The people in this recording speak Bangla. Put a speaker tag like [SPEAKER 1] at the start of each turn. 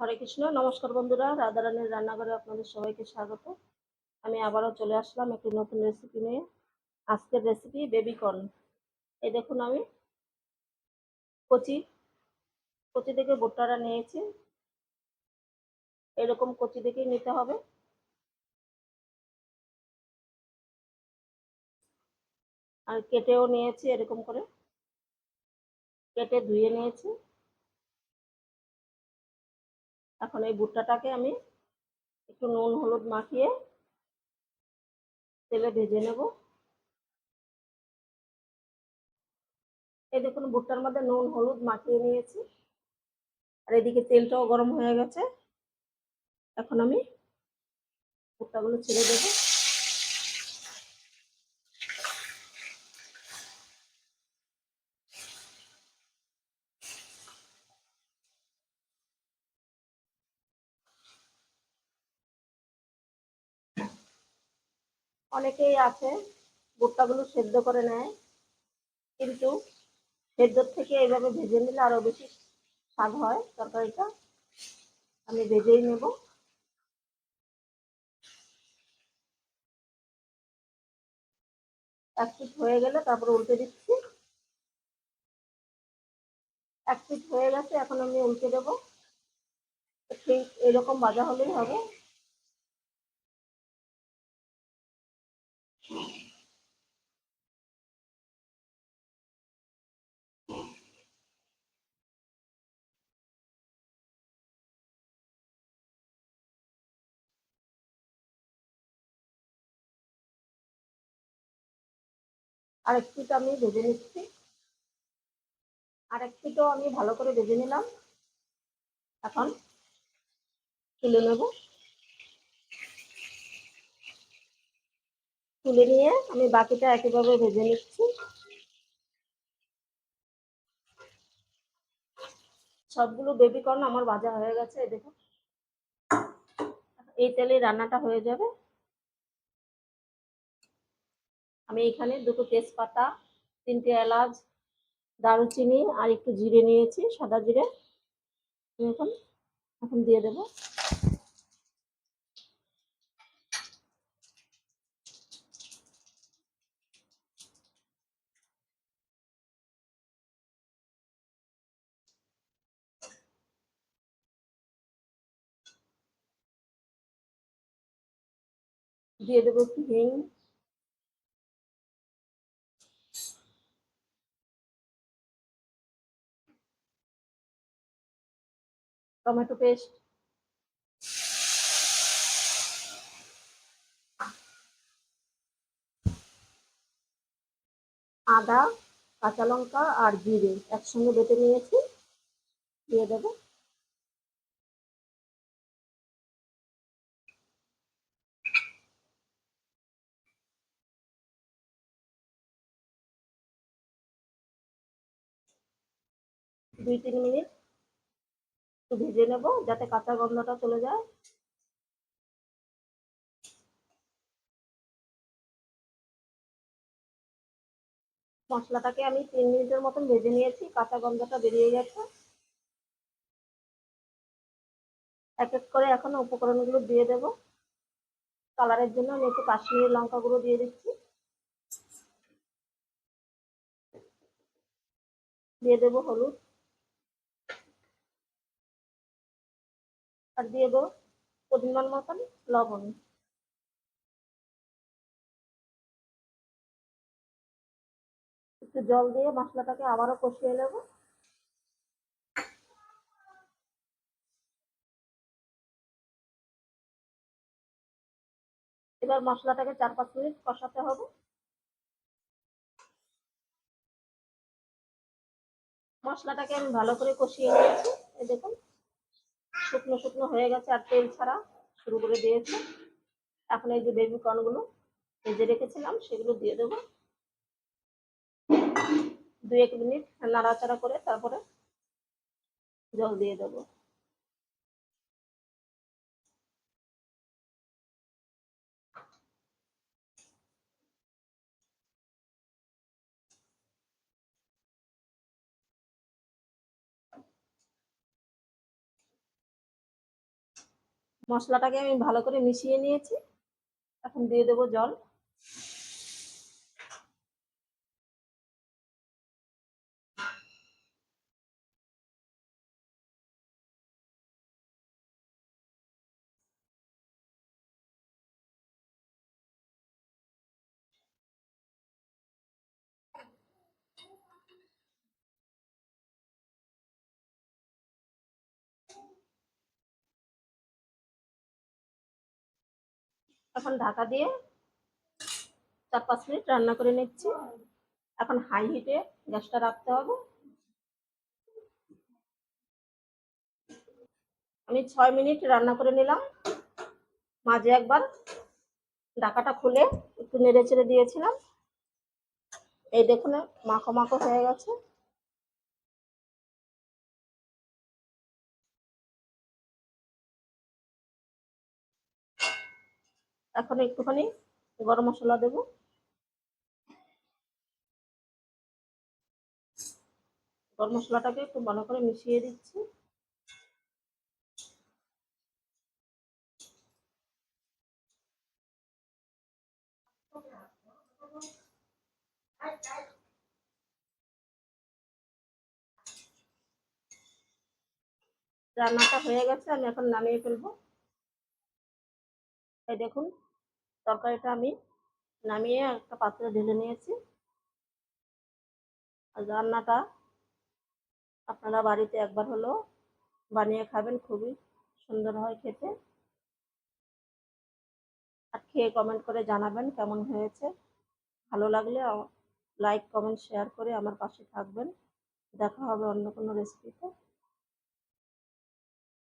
[SPEAKER 1] হরে কৃষ্ণ, নমস্কার বন্ধুরা রাধারানীর রান্নাঘরে আপনাদের সবাইকে স্বাগত। আমি আবারও চলে আসলাম একটি নতুন রেসিপি নিয়ে। আজকের রেসিপি বেবি কর্ন এই দেখুন আমি, কচি কচি থেকে ভুট্টাটা নিয়েছি। এরকম কচি থেকেই নিতে হবে। আর কেটেও নিয়েছি এরকম করে। কেটে ধুয়ে নিয়েছি। এখন এই ভুট্টাটাকে আমি একটু নুন, হলুদ মাখিয়ে তেলে ভেজে নেব। এই দেখুন, ভুট্টার মধ্যে নুন, হলুদ মাখিয়ে নিয়েছি। আর এদিকে তেলটাও গরম হয়ে গেছে। এখন আমি ভুট্টাগুলো ছেড়ে দেবো। অনেকেই আছে, ভুট্টাগুলো সেদ্ধ করে নেয়, কিন্তু সেদ্ধর থেকে এইভাবে ভেজে নিলে আরও বেশি স্বাদ হয় তরকারিটা। আমি ভেজেই নেব। এক পিট হয়ে গেলে তারপরে উল্টে দিচ্ছি। এক পিট হয়ে গেছে, এখন আমি উল্টে দেবো। ঠিক এরকম ভাজা হলেই হবে। আরেক তো আমি ভেজে নিচ্ছি। আরেক পিঠও আমি ভালো করে ভেজে নিলাম। এখন তুলে নেব। তুলে নিয়ে আমি বাকিটা একইভাবে ভেজে নিচ্ছি। সবগুলো বেবি কর্ন আমার ভাজা হয়ে গেছে দেখুন। এই তেলে রান্নাটা হয়ে যাবে। আমি এখানে দুটো তেজপাতা, তিনটে এলাচ, দারুচিনি আর একটু জিরে নিয়েছি, সাদা জিরে। এখন এখন দিয়ে দেব। দিয়ে দেবো একটু হিং। Tomato paste. আদা, কাঁচা লঙ্কা আর জিরে একসঙ্গে বেটে নিয়েছি। দিয়ে দেবো। দুই, তিন মিনিট। একটু ভেজে নেব, যাতে কাঁচা গন্ধটা চলে যায়। মশলাটাকে আমি তিন মিনিটের মতন ভেজে নিয়েছি, কাঁচা গন্ধটা বেরিয়ে গেছে। এক এক করে এখন উপকরণগুলো দিয়ে দেব। কালারের জন্য আমি একটু কাশ্মীরি লঙ্কা গুঁড়ো দিয়ে দিচ্ছি। দিয়ে দেব হলুদ। আর দিয়ে দেবো পরিমাণ মতন লবণ। একটু জল দিয়ে মশলাটাকে আবারও কষিয়ে নেব। এবার মশলাটাকে চার পাঁচ মিনিট কষাতে হবে। মশলাটাকে আমি ভালো করে কষিয়ে নিয়েছি। দেখুন শুকনো শুকনো হয়ে গেছে আর তেল ছাড়া শুরু করে দিয়েছে। এখন এই যে বেবি কর্নগুলো ভেজে রেখেছিলাম, সেগুলো দিয়ে দেবো। দু এক মিনিট নাড়াচাড়া করে তারপরে জল দিয়ে দেবো। মশলাটাকে আমি ভালো করে মিশিয়ে নিয়েছি। এখন দিয়ে দেবো জল। এখন ঢাকা দিয়ে চার পাঁচ মিনিট রান্না করে নিচ্ছি। এখন হাই হিটে গ্যাসটা রাখতে হবে। আমি ছয় মিনিট রান্না করে নিলাম। মাঝে একবার ঢাকাটা খুলে একটু নেড়ে চেড়ে দিয়েছিলাম। এই দেখুন, মাখো মাখো হয়ে গেছে। এখন একটুখানি গরম মশলা দেব। গরম মশলাটাকে একটু ভালো করে মিশিয়ে দিচ্ছি। রান্নাটা হয়ে গেছে, আমি এখন নামিয়ে ফেলব। এই দেখুন তরকারিটা আমি নামিয়ে একটা পাত্রে ঢেলে নিয়েছি। আর রান্নাটা আপনারা বাড়িতে একবার হলো বানিয়ে খাবেন, খুবই সুন্দর হয় খেতে। আর খেয়ে কমেন্ট করে জানাবেন কেমন হয়েছে। ভালো লাগলে লাইক কমেন্ট শেয়ার করে আমার পাশে থাকবেন। দেখা হবে অন্য কোনো রেসিপিতে